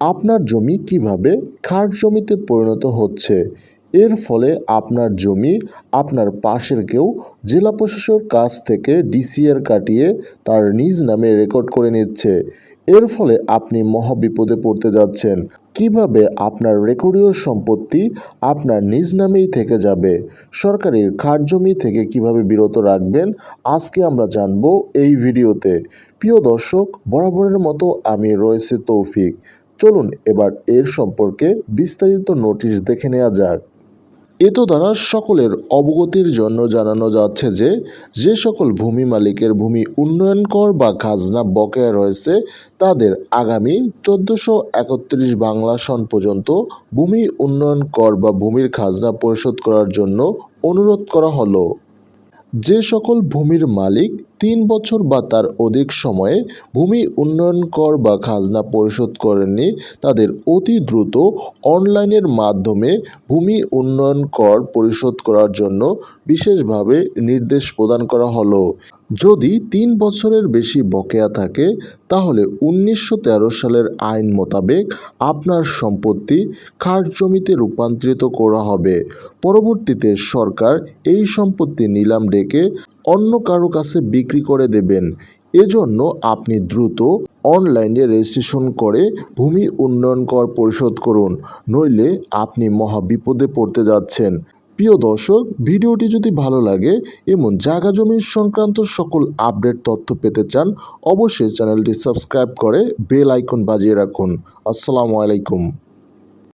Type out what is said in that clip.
আপনার জমি কীভাবে খাস জমিতে পরিণত হচ্ছে? এর ফলে আপনার জমি আপনার পাশের কেউ জেলা প্রশাসকের কাছ থেকে ডিসিআর কাটিয়ে তার নিজ নামে রেকর্ড করে নিচ্ছে। এর ফলে আপনি মহাবিপদে পড়তে যাচ্ছেন। কীভাবে আপনার রেকর্ডীয় সম্পত্তি আপনার নিজ নামেই থেকে যাবে? সরকারের জমি থেকে কীভাবে বিরত রাখবেন? আজকে আমরা জানব এই ভিডিওতে। প্রিয় দর্শক, বরাবরের মতো আমি রয়েছে তৌফিক। চলুন এবার এর সম্পর্কে বিস্তারিত নোটিশ দেখে নেওয়া যাক। এত দ্বারা সকলের অবগতির জন্য জানানো যাচ্ছে যে যে সকল ভূমি মালিকের ভূমি উন্নয়ন কর বা খাজনা বকেয়া রয়েছে, তাদের আগামী চোদ্দোশো একত্রিশ বাংলা সন পর্যন্ত ভূমি উন্নয়ন কর বা ভূমির খাজনা পরিশোধ করার জন্য অনুরোধ করা হলো। যে সকল ভূমির মালিক তিন বছর বা তার অধিক সময়ে ভূমি উন্নয়ন কর বা খাজনা পরিশোধ করেননি, তাদের অতি দ্রুত অনলাইনের মাধ্যমে ভূমি উন্নয়ন কর পরিশোধ করার জন্য বিশেষভাবে নির্দেশ প্রদান করা হলো। যদি তিন বছরের বেশি বকেয়া থাকে, তাহলে উনিশশো তেরো সালের আইন মোতাবেক আপনার সম্পত্তি খাস জমিতে রূপান্তরিত করা হবে। পরবর্তীতে সরকার এই সম্পত্তি নিলাম ডেকে অন্য কারও কাছে বিক্রি করে দেবেন। এজন্য আপনি দ্রুত অনলাইনে রেজিস্ট্রেশন করে ভূমি উন্নয়ন কর পরিশোধ করুন, নইলে আপনি মহা বিপদে পড়তে যাচ্ছেন। প্রিয় দর্শক, ভিডিওটি যদি ভালো লাগে এবং জায়গা জমির সংক্রান্ত সকল আপডেট তথ্য পেতে চান, অবশ্যই চ্যানেলটি সাবস্ক্রাইব করে বেল আইকন বাজিয়ে রাখুন। আসসালামু আলাইকুম।